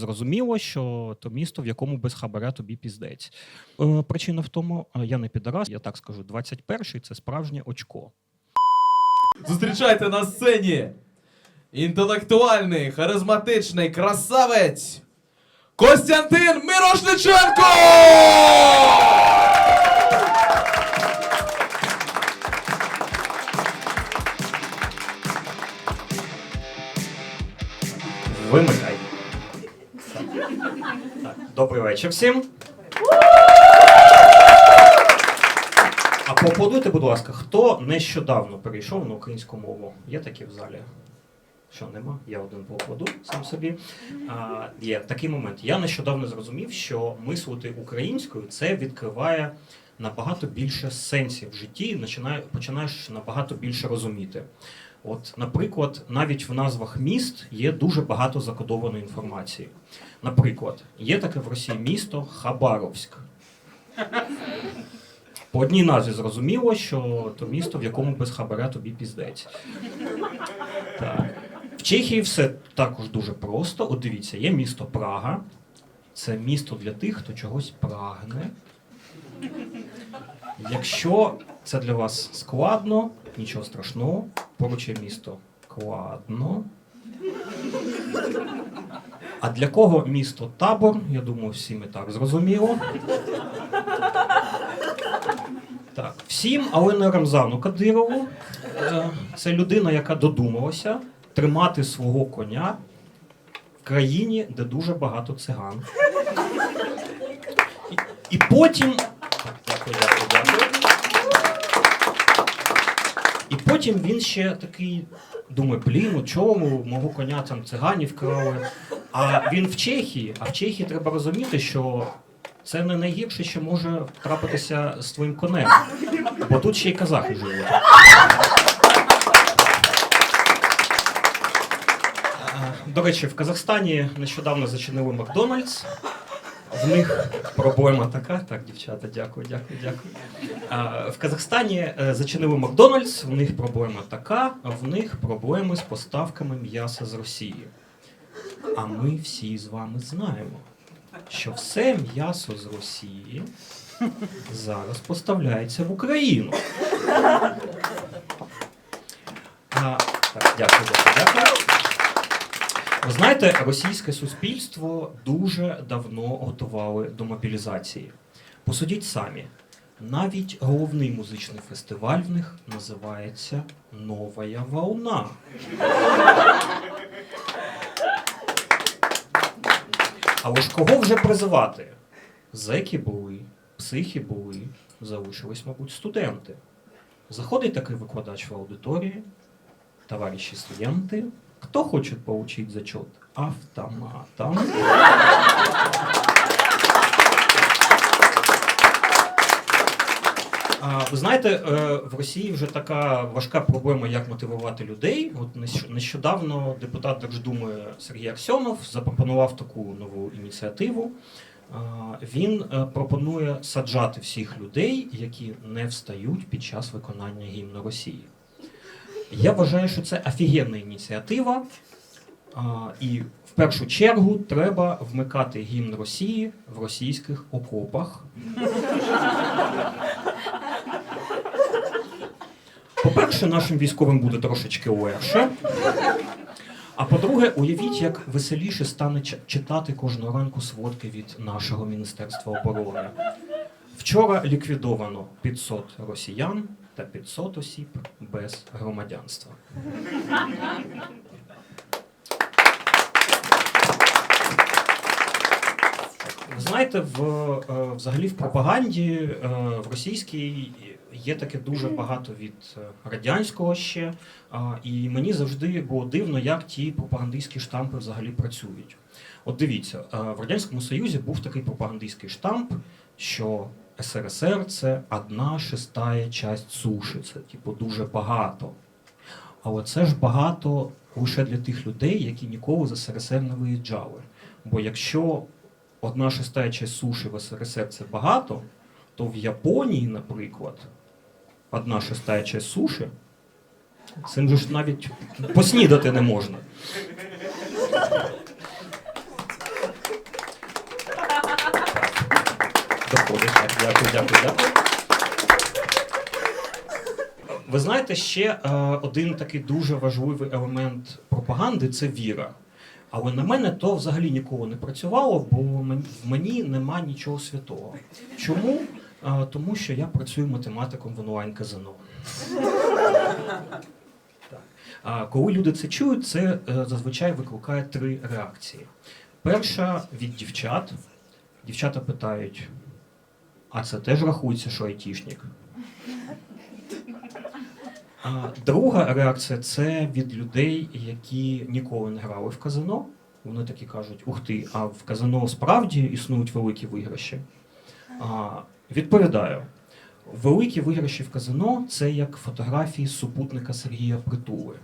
зрозуміло, що то місто, в якому без хабаря тобі піздець. Е, причина в тому, е, я не підарас, я так скажу, 21-й – це справжнє очко. Зустрічайте на сцені інтелектуальний, харизматичний красавець Костянтин Мирошниченко! Вечір всім. А поаплодуйте, будь ласка, хто нещодавно перейшов на українську мову? Є такі в залі? Що нема? Я один поаплоду сам собі. А, є такий момент. Я нещодавно зрозумів, що мислити українською це відкриває набагато більше сенсів в житті, і починаєш набагато більше розуміти. От, наприклад, навіть в назвах міст є дуже багато закодованої інформації. Наприклад, є таке в Росії місто Хабаровськ. По одній назві зрозуміло, що то місто, в якому без хабаря тобі піздець. Так. В Чехії все також дуже просто. От дивіться, є місто Прага. Це місто для тих, хто чогось прагне. Якщо це для вас складно, нічого страшного. Поруч місто Кладно. А для кого місто табор? Я думаю, всім і так зрозуміло. Так, всім, але не Рамзану Кадирову. Е, Це людина, яка додумалася тримати свого коня в країні, де дуже багато циган. І, потім. Дякую. Потім він ще такий думає, блін, у чому мого коня там циганів крали. А він в Чехії, а в Чехії треба розуміти, що це не найгірше, що може трапитися з твоїм конем. Бо тут ще й казахи живуть. Е, До речі, в Казахстані нещодавно зачинили Макдональдс. В них проблема така. Так, дівчата, дякую, дякую, дякую. А, В Казахстані е, зачинили Макдональдс, в них проблема така, в них проблеми з поставками м'яса з Росії. А ми всі з вами знаємо, що все м'ясо з Росії зараз поставляється в Україну. А, так, дякую, дякую, дякую. Ви знаєте, російське суспільство дуже давно готували до мобілізації. Посудіть самі, навіть головний музичний фестиваль в них називається Новая волна. Але ж кого вже призивати? Зеки були, психи були, залишились, мабуть, студенти. Заходить такий викладач в аудиторії, товарищи студенты, кто хочет получить зачет автоматом? Ви знаєте, е, в Росії вже така важка проблема, як мотивувати людей. От нещодавно депутат Держдуми Сергій Аксьонов запропонував таку нову ініціативу. Він е, пропонує саджати всіх людей, які не встають під час виконання гімну Росії. Я вважаю, що це офігенна ініціатива. І в першу чергу треба вмикати гімн Росії в російських окопах. По-перше, нашим військовим буде трошечки легше. А по-друге, уявіть, як веселіше стане читати кожного ранку сводки від нашого Міністерства оборони. Вчора ліквідовано 500 росіян та 500 осіб без громадянства. Знаєте, в, е, взагалі в пропаганді е, в російській є таке дуже багато від е, радянського ще. І мені завжди було дивно, як ті пропагандистські штампи взагалі працюють. От дивіться, в Радянському Союзі був такий пропагандистський штамп, що СРСР це одна шестая часть суші, це типу дуже багато. Але це ж багато лише для тих людей, які ніколи з СРСР не виїжджали. Бо якщо одна шестая часть суші в СРСР це багато, то в Японії, наприклад, одна шестая часть суші, цим же ж навіть поснідати не можна. підходить. Так, дякую, дякую, дякую. Ви знаєте, ще е, один такий дуже важливий елемент пропаганди це віра. Але на мене то взагалі ніколи не працювало, бо в мені нема нічого святого. Чому? Е, тому що я працюю математиком в онлайн-казино. Коли люди це чують, це е, зазвичай викликає три реакції. Перша від дівчат. Дівчата питають: а це теж рахується, що айтішник? А друга реакція це від людей, які ніколи не грали в казино. Вони такі кажуть: ух ти, а в казино справді існують великі виграші. А, відповідаю: великі виграші в казино це як фотографії супутника Сергія Притули.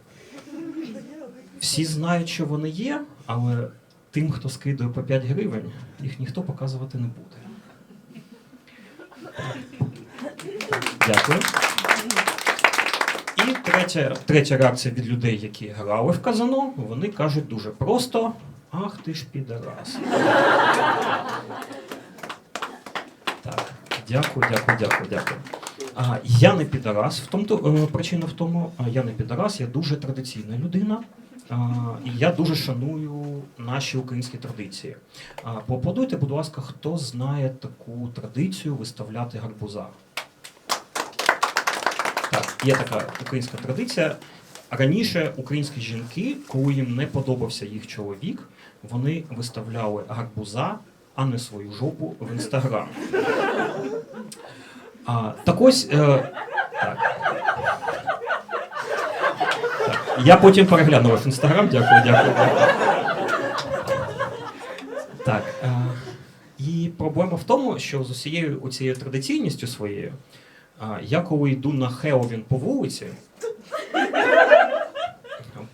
Всі знають, що вони є, але тим, хто скидує по 5 гривень, їх ніхто показувати не буде. Дякую. І третя, третя реакція від людей, які грали в казино, вони кажуть дуже просто: ах ти ж підарас. Так, дякую, дякую, дякую, дякую. А, я не підарас, в тому, е, причина в тому, а, я не підарас, я дуже традиційна людина. І я дуже шаную наші українські традиції. А, поаплодуйте, будь ласка, хто знає таку традицію виставляти гарбуза? Є така українська традиція. Раніше українські жінки, коли їм не подобався їх чоловік, вони виставляли гарбуза, а не свою жопу в інстаграм. А, так ось. Е, так. Я потім перегляну ваш інстаграм, дякую, дякую. Так. Е, і проблема в тому, що з усією оцією традиційністю своєю, я коли йду на Хеллоуін по вулиці,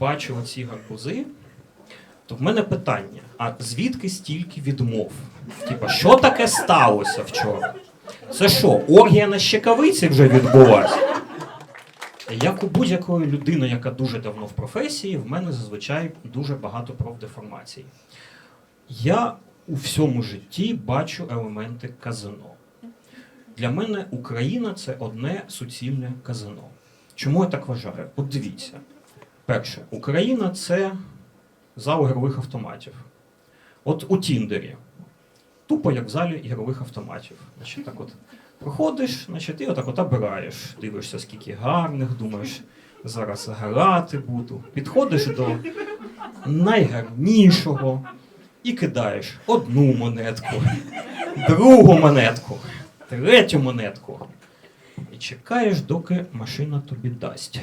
бачу оці гарбузи, то в мене питання: а звідки стільки відмов? Типа, що таке сталося вчора? Це що, оргія на щекавиці вже відбулася? Як у будь-якої людини, яка дуже давно в професії, в мене зазвичай дуже багато профдеформацій. Я у всьому житті бачу елементи казино. Для мене Україна це одне суцільне казино. Чому я так вважаю? От дивіться. Перше, Україна це зал ігрових автоматів. От у Тіндері. Тупо як в залі ігрових автоматів. Значить, так от проходиш, значить, і отак от обираєш, дивишся, скільки гарних, думаєш, зараз грати буду. Підходиш до найгарнішого і кидаєш одну монетку, другу монетку, третю монетку. І чекаєш, доки машина тобі дасть.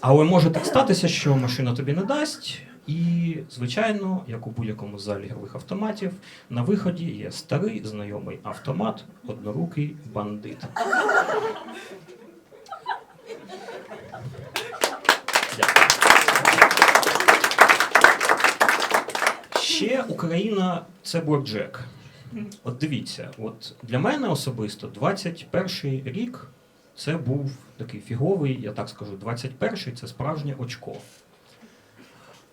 Але може так статися, що машина тобі не дасть. І, звичайно, як у будь-якому залі ігрових автоматів, на виході є старий знайомий автомат, однорукий бандит. Ще Україна це Борджек. От дивіться, от для мене особисто 21 рік це був такий фіговий, я так скажу, 21-й це справжнє очко.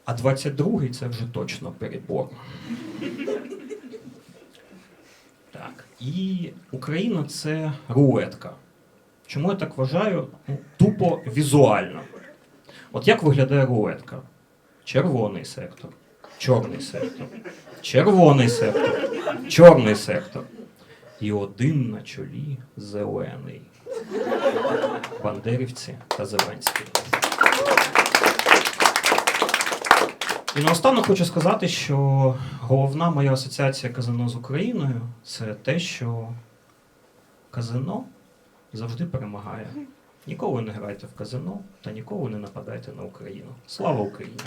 А 22-й це вже точно перебор. Так. І Україна це рулетка. Чому я так вважаю? Ну, тупо візуально. От як виглядає рулетка? Червоний сектор, чорний сектор, червоний сектор, чорний сектор. І один на чолі зелений. Бандерівці та Зеленський. І наостанок хочу сказати, що головна моя асоціація казино з Україною це те, що казино завжди перемагає. Ніколи не грайте в казино та ніколи не нападайте на Україну. Слава Україні!